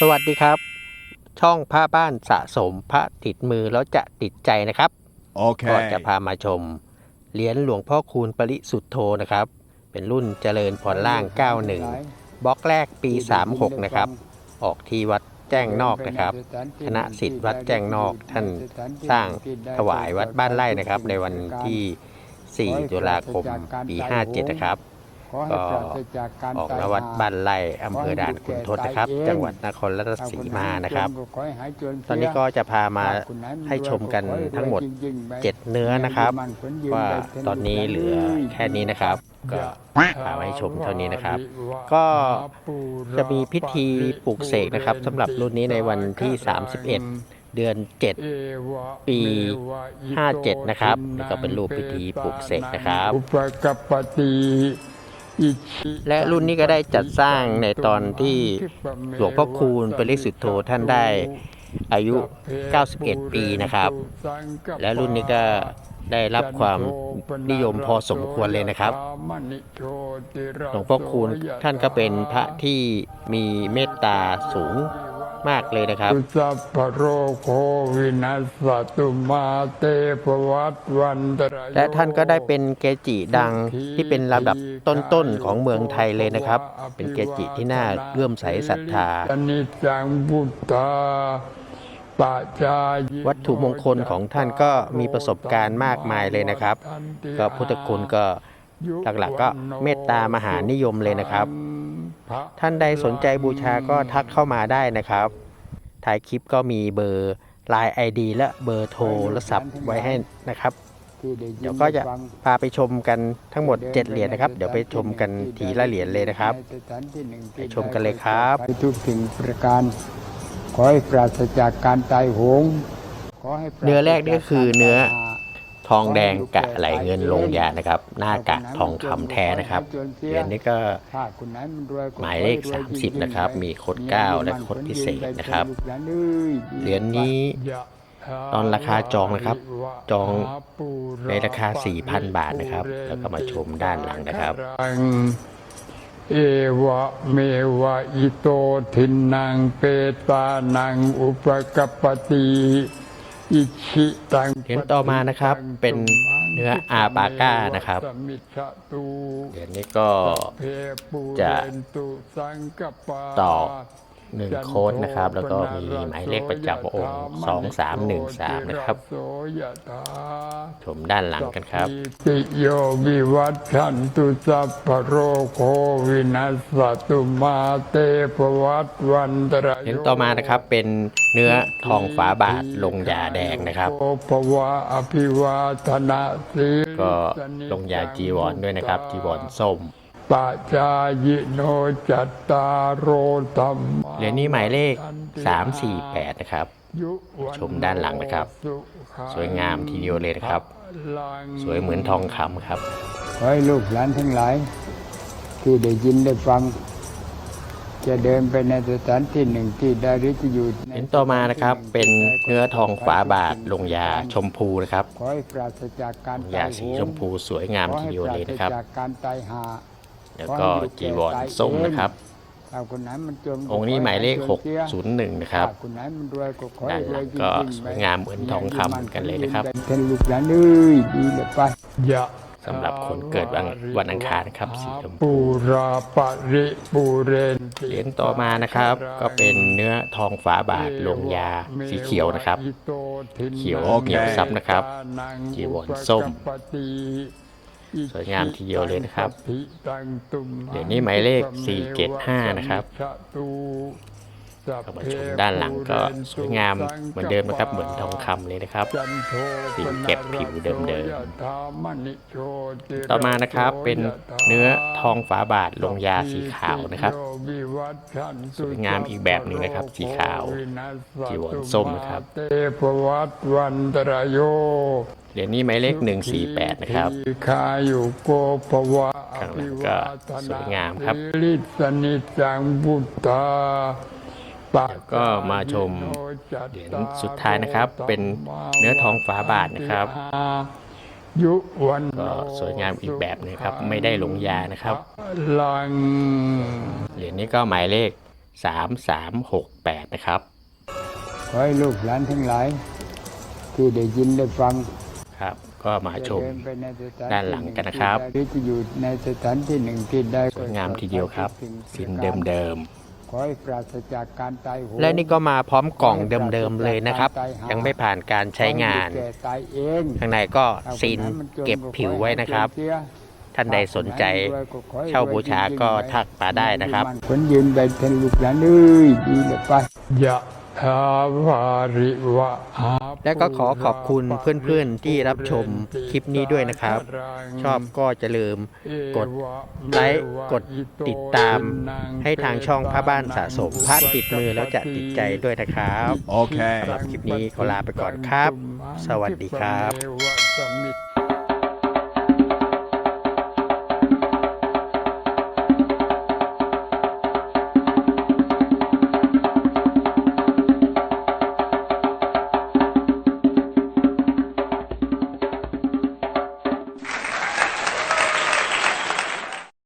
สวัสดีครับ ช่องผ้าบ้านสะสมพระติดมือแล้วจะติดใจนะครับก็จะ Okay. พามาชม เหรียญหลวงพ่อคูณปริสุทธโธนะครับ เป็นรุ่นเจริญพรล่าง 91 บล็อกแรกปี 36 นะครับ ออกที่วัดแจ้งนอกนะครับ คณะสิทธิ์วัดแจ้งนอกท่านสร้างถวายวัดบ้านไร่นะครับ ในวันที่ 4 ตุลาคมปี 57 นะครับ ก็ออกนวัดบ้านไร่อำเภอด่านขุนทดนะครับ จังหวัดนครราชสีมานะครับ ตอนนี้ก็จะพามาให้ชมกันทั้งหมด 7 เนื้อนะครับ ว่าตอนนี้เหลือแค่นี้นะครับ ก็พามาให้ชมเท่านี้นะครับ ก็จะมีพิธีปลูกเสกนะครับสำหรับรุ่นนี้ในวันที่ 31เดือน 7 ปี 57 นะครับแล้วก็เป็นรูปพิธีปลูกเสกนะครับ อุปกปปติอิชิ และรุ่นนี้ก็ได้จัดสร้างในตอนที่หลวงพ่อคูณเปริสุทธโธท่านได้อายุ 91 ปีนะครับ และรุ่นนี้ก็ได้รับความนิยมพอสมควรเลยนะครับ หลวงพ่อคูณท่านก็เป็นพระที่มีเมตตาสูง มากเลยนะครับตุสัพพะโรโควินัสสตุมาเตภวัตวันตรายโยและท่านก็ได้เป็นเกจิดังที่เป็นลำดับต้น ๆ ของเมืองไทยเลยนะครับ เป็นเกจิที่น่าเลื่อมใสศรัทธาอนิจจังบุตตาปัจจายโนวัตถุมงคลของท่านก็มีประสบการณ์มากมายเลยนะครับ ก็พุทธคุณก็หลักๆก็เมตตามหานิยมเลยนะครับ ท่านใดสนใจบูชาก็ทักเข้ามาได้นะครับท้ายคลิปก็มีเบอร์ Line ID และเบอร์โทรศัพท์ไว้ให้นะครับ เดี๋ยวก็จะพาไปชมกันทั้งหมด 7 เหรียญนะครับ เดี๋ยวไปชมกันทีละเหรียญเลยนะครับ ไปชมกันเลยครับไปทุกสิ่งประการ ขอให้ปราศจากการตายโหงขอให้ปราศเนื้อแรกนี่ก็คือเนื้อจากการ ทองแดงกะไหลเงินลงยานะครับ หน้ากะทองคำแท้นะครับเหรียญนี้ก็หมายเลข 30 นะครับ มีโคดเก้าและโคดพิเศษนะครับเหรียญนี้ตอนราคาจองนะครับ จองในราคา 4,000 บาทนะครับ แล้วก็มาชมด้านหลังนะครับ เอวะเมวะอิโตทินังเปตานังอุปกปติ เหรียญต่อมานะครับเป็นเนื้ออาปาก้านะครับเหรียญนี้ก็จะตุสังกปาต่อ หนึ่งโค้ดนะครับ แล้วก็มีหมายเลขประจำองค์ 2313 นะครับโสยถาชมด้านหลังกันครับติโยวิวัตชันตุสัพพะโรโควินัสสตุมาเตภวัตวันตรายเหรียญต่อมานะครับเป็นเนื้อทองฝาบาทลงยาแดงนะครับโอภวะอภิวาทนาสีก็ลงยาจีวรด้วยนะครับ จีวรส้ม ปัจจายโนจัตตารโรธรรมเหรียญนี้หมายเลข 348 นะครับ ชมด้านหลังนะครับ สวยงามทีเดียวเลยนะครับ สวยเหมือนทองคำครับขอให้ลูกหลานทั้งหลาย ที่ได้ยินได้ฟัง จะเดินไปในสถานที่หนึ่งที่ใดหรือจะอยู่เหรียญต่อมานะครับเป็นเนื้อทองฝาบาทลงยาชมพูนะครับขอให้ปราศจากการลงยาสีชมพูสวยงามทีเดียวเลยนะครับขอให้ปราศจากการตายหา แล้วก็จีวรส้มนะครับถ้าคนไหนมันจนองค์นี้หมายเลข 601 นะครับถ้าคนไหนมันรวยก็ขอด้าให้นรหลัวยงจริงก็ๆสวยงามเหมือนทองคำเหมือนกันเลยนะครับท่านลูกหลานเอ้ยดีเลยไปยะสำหรับคนเกิดวันวันอังคารครับสีชมพูปูราปริปูเรนติเหรียญต่อมานะครับ ก็เป็นเนื้อทองฝาบาทลงยาสีเขียวนะครับ เขียวเหนียวซับนะครับจีวรส้ม สวยงามทีเดียวเลยนะครับเหรียญนี้หมายเลข 475 นะครับ เข้ามาชมด้านหลังก็สวยงามเหมือนเดิมนะครับเหมือนทองคำเลยนะครับสีเก็บผิวเดิมๆต่อมานะครับเป็นเนื้อทองฝาบาทลงยาสีขาวนะครับสวยงามอีกแบบหนึ่งนะครับ สีขาวจีวรส้มนะครับเวัตวันตรายโยเหรียญนี้หมายเลข148 นะครับคาอยู่โกภวะข้างหลังก็สวยงามครับ ก็มาชมเหรียญสุดท้ายนะครับ เป็นเนื้อทองฝาบาทนะครับยุวันก็สวยงามอีกแบบหนึงครับ ไม่ได้ลงยานะครับลังเหรียญนี้ก็หมายเลข 3368 นะครับขอให้ลูกหลานทั้งหลาย ที่ได้ยินได้ฟังครับก็มาชมจะเดินไปในสถด้านหลังกันนะครับหรือจะอยู่ในสถานที่หนึ่งที่ใดสวยงามทีเดียวครับสินเดิมขอให้ปราศจากการตายโหงๆ และนี่ก็มาพร้อมกล่องเดิมๆเลยนะครับ ยังไม่ผ่านการใช้งานขอให้แก่ตายเองข้างในก็ซีนเก็บผิวไว้นะครับ ท่านใดสนใจเช่าบูชาก็ทักมาได้นะครับคนยืนไปทนลูกหลานเอ้ยดีเลยไปยะ ทาวาริวะหาและก็ขอขอบคุณเพื่อนๆที่รับชมคลิปนี้ด้วยนะครับ ชอบก็จะลืมกดไลค์กดติดตาม ให้ทางช่องพระบ้านสะสมพระติดมือแล้วจะติดใจด้วยนะครับ โอเคสำหรับคลิปนี้ขอลาไปก่อนครับ สวัสดีครับเทวะ